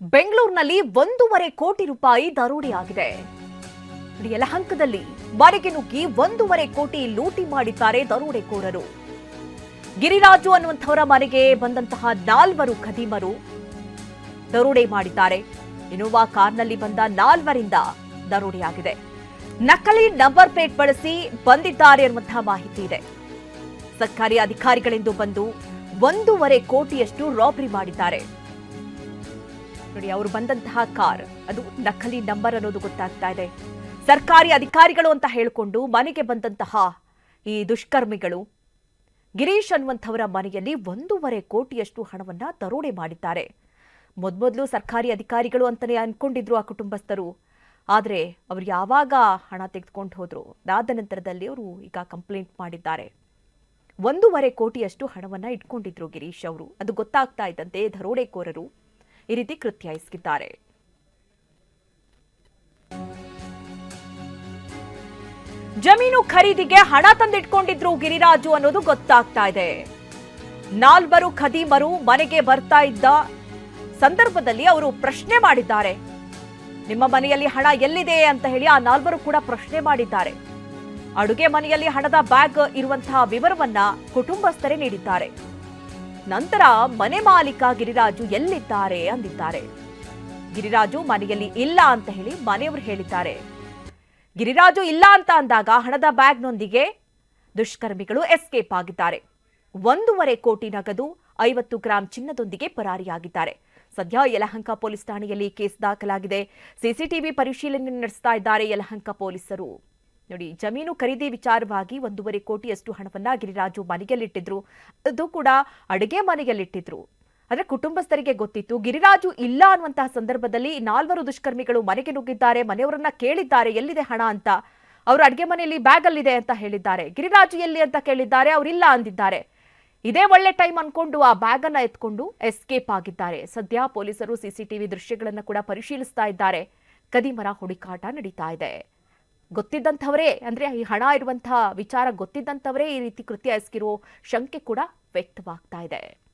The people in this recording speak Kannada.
ಬೆಂಗಳೂರಿನಲ್ಲಿ ಒಂದೂವರೆ ಕೋಟಿ ರೂಪಾಯಿ ದರೋಡೆಯಾಗಿದೆ ಯಲಹಂಕದಲ್ಲಿ ಮನೆಗೆ ನುಗ್ಗಿ ಒಂದೂವರೆ ಕೋಟಿ ಲೂಟಿ ಮಾಡಿದ್ದಾರೆ ದರೋಡೆಕೋರರು. ಗಿರಿರಾಜು ಅನ್ನುವಂಥವರ ಮನೆಗೆ ಬಂದಂತಹ ನಾಲ್ವರು ಖದೀಮರು ದರೋಡೆ ಮಾಡಿದ್ದಾರೆ. ಇನೋವಾ ಕಾರ್ನಲ್ಲಿ ಬಂದ ನಾಲ್ವರಿಂದ ದರೋಡೆಯಾಗಿದೆ ನಕಲಿ ನಂಬರ್ ಪ್ಲೇಟ್ ಬಳಸಿ ಬಂದಿದ್ದಾರೆ ಅನ್ನುವಂತಹ ಮಾಹಿತಿ ಇದೆ. ಸರ್ಕಾರಿ ಅಧಿಕಾರಿಗಳೆಂದು ಬಂದು ಒಂದೂವರೆ ಕೋಟಿಯಷ್ಟು ರಾಬರಿ ಮಾಡಿದ್ದಾರೆ. ನೋಡಿ, ಅವರು ಬಂದಂತಹ ಕಾರ್, ಅದು ನಕಲಿ ನಂಬರ್ ಅನ್ನೋದು ಗೊತ್ತಾಗ್ತಾ ಇದೆ. ಸರ್ಕಾರಿ ಅಧಿಕಾರಿಗಳು ಅಂತ ಹೇಳಿಕೊಂಡು ಮನೆಗೆ ಬಂದಂತಹ ಈ ದುಷ್ಕರ್ಮಿಗಳು ಗಿರೀಶ್ ಅನ್ನುವಂಥವರ ಮನೆಯಲ್ಲಿ ಒಂದೂವರೆ ಕೋಟಿಯಷ್ಟು ಹಣವನ್ನ ದರೋಡೆ ಮಾಡಿದ್ದಾರೆ. ಮೊದಮೊದಲು ಸರ್ಕಾರಿ ಅಧಿಕಾರಿಗಳು ಅಂತಲೇ ಅನ್ಕೊಂಡಿದ್ರು ಆ ಕುಟುಂಬಸ್ಥರು. ಆದರೆ ಅವರು ಯಾವಾಗ ಹಣ ತೆಗೆದುಕೊಂಡು ಹೋದ್ರು? ಅದಾದ ನಂತರದಲ್ಲಿ ಅವರು ಈಗ ಕಂಪ್ಲೇಂಟ್ ಮಾಡಿದ್ದಾರೆ. ಒಂದೂವರೆ ಕೋಟಿಯಷ್ಟು ಹಣವನ್ನು ಇಟ್ಕೊಂಡಿದ್ರು ಗಿರೀಶ್ ಅವರು. ಅದು ಗೊತ್ತಾಗ್ತಾ ಇದ್ದಂತೆ ದರೋಡೆಕೋರರು ಈ ರೀತಿ ಕೃತ್ಯ ಎಸಗಿದ್ದಾರೆ ಜಮೀನು ಖರೀದಿಗೆ ಹಣ ತಂದಿಟ್ಕೊಂಡಿದ್ರು ಗಿರಿರಾಜು ಅನ್ನೋದು ಗೊತ್ತಾಗ್ತಾ ಇದೆ. ನಾಲ್ವರು ಖದೀಮರು ಮನೆಗೆ ಬರ್ತಾ ಇದ್ದ ಸಂದರ್ಭದಲ್ಲಿ ಅವರು ಪ್ರಶ್ನೆ ಮಾಡಿದ್ದಾರೆ. ನಿಮ್ಮ ಮನೆಯಲ್ಲಿ ಹಣ ಎಲ್ಲಿದೆ ಅಂತ ಹೇಳಿ ಆ ನಾಲ್ವರು ಕೂಡ ಪ್ರಶ್ನೆ ಮಾಡಿದ್ದಾರೆ. ಅಡುಗೆ ಮನೆಯಲ್ಲಿ ಹಣದ ಬ್ಯಾಗ್ ಇರುವಂತಹ ವಿವರವನ್ನ ಕುಟುಂಬಸ್ಥರೇ ನೀಡಿದ್ದಾರೆ. ನಂತರ ಮನೆ ಮಾಲೀಕ ಗಿರಿರಾಜು ಎಲ್ಲಿದ್ದಾರೆ ಅಂದಿದ್ದಾರೆ. ಗಿರಿರಾಜು ಮನೆಯಲ್ಲಿ ಇಲ್ಲ ಅಂತ ಹೇಳಿ ಮನೆಯವರು ಹೇಳಿದ್ದಾರೆ. ಗಿರಿರಾಜು ಇಲ್ಲ ಅಂತ ಅಂದಾಗ ಹಣದ ಬ್ಯಾಗ್ನೊಂದಿಗೆ ದುಷ್ಕರ್ಮಿಗಳು ಎಸ್ಕೇಪ್ ಆಗಿದ್ದಾರೆ. ಒಂದೂವರೆ ಕೋಟಿ ನಗದು, ಐವತ್ತು ಗ್ರಾಂ ಚಿನ್ನದೊಂದಿಗೆ ಪರಾರಿಯಾಗಿದ್ದಾರೆ. ಸದ್ಯ ಯಲಹಂಕ ಪೊಲೀಸ್ ಠಾಣೆಯಲ್ಲಿ ಕೇಸ್ ದಾಖಲಾಗಿದೆ. ಸಿಸಿಟಿವಿ ಪರಿಶೀಲನೆ ನಡೆಸ್ತಾ ಇದ್ದಾರೆ ಯಲಹಂಕ ಪೊಲೀಸರು. ನೋಡಿ, ಜಮೀನು ಖರೀದಿ ವಿಚಾರವಾಗಿ ಒಂದೂವರೆ ಕೋಟಿಯಷ್ಟು ಹಣವನ್ನ ಗಿರಿರಾಜು ಮನೆಯಲ್ಲಿಟ್ಟಿದ್ರು. ಅದು ಕೂಡ ಅಡುಗೆ ಮನೆಯಲ್ಲಿಟ್ಟಿದ್ರು. ಅಂದ್ರೆ ಕುಟುಂಬಸ್ಥರಿಗೆ ಗೊತ್ತಿತ್ತು, ಗಿರಿರಾಜು ಇಲ್ಲ ಅನ್ನುವಂತಹ ಸಂದರ್ಭದಲ್ಲಿ ನಾಲ್ವರು ದುಷ್ಕರ್ಮಿಗಳು ಮನೆಗೆ ನುಗ್ಗಿದ್ದಾರೆ, ಮನೆಯವರನ್ನ ಕೇಳಿದ್ದಾರೆ, ಎಲ್ಲಿದೆ ಹಣ ಅಂತ. ಅವರು ಅಡುಗೆ ಮನೆಯಲ್ಲಿ ಬ್ಯಾಗ್ ಅಲ್ಲಿದೆ ಅಂತ ಹೇಳಿದ್ದಾರೆ. ಗಿರಿರಾಜು ಎಲ್ಲಿ ಅಂತ ಕೇಳಿದ್ದಾರೆ ಅವರಿಲ್ಲ ಅಂದಿದ್ದಾರೆ. ಇದೇ ಒಳ್ಳೆ ಟೈಮ್ ಅನ್ಕೊಂಡು ಆ ಬ್ಯಾಗ್ ಅನ್ನ ಎತ್ಕೊಂಡು ಎಸ್ಕೇಪ್ ಆಗಿದ್ದಾರೆ. ಸದ್ಯ ಪೊಲೀಸರು ಸಿಸಿಟಿವಿ ದೃಶ್ಯಗಳನ್ನ ಕೂಡ ಪರಿಶೀಲಿಸ್ತಾ ಇದ್ದಾರೆ. ಕದಿಮರ ಹುಡುಕಾಟ ನಡೀತಾ ಇದೆ. ಗೊತ್ತಿದ್ದಂಥವರೇ, ಅಂದ್ರೆ ಈ ಹಣ ಇರುವಂತಹ ವಿಚಾರ ಗೊತ್ತಿದ್ದಂಥವರೇ ಈ ರೀತಿ ಕೃತ್ಯ ಎಸಗಿರೋ ಶಂಕೆ ಕೂಡ ವ್ಯಕ್ತವಾಗ್ತಾ ಇದೆ.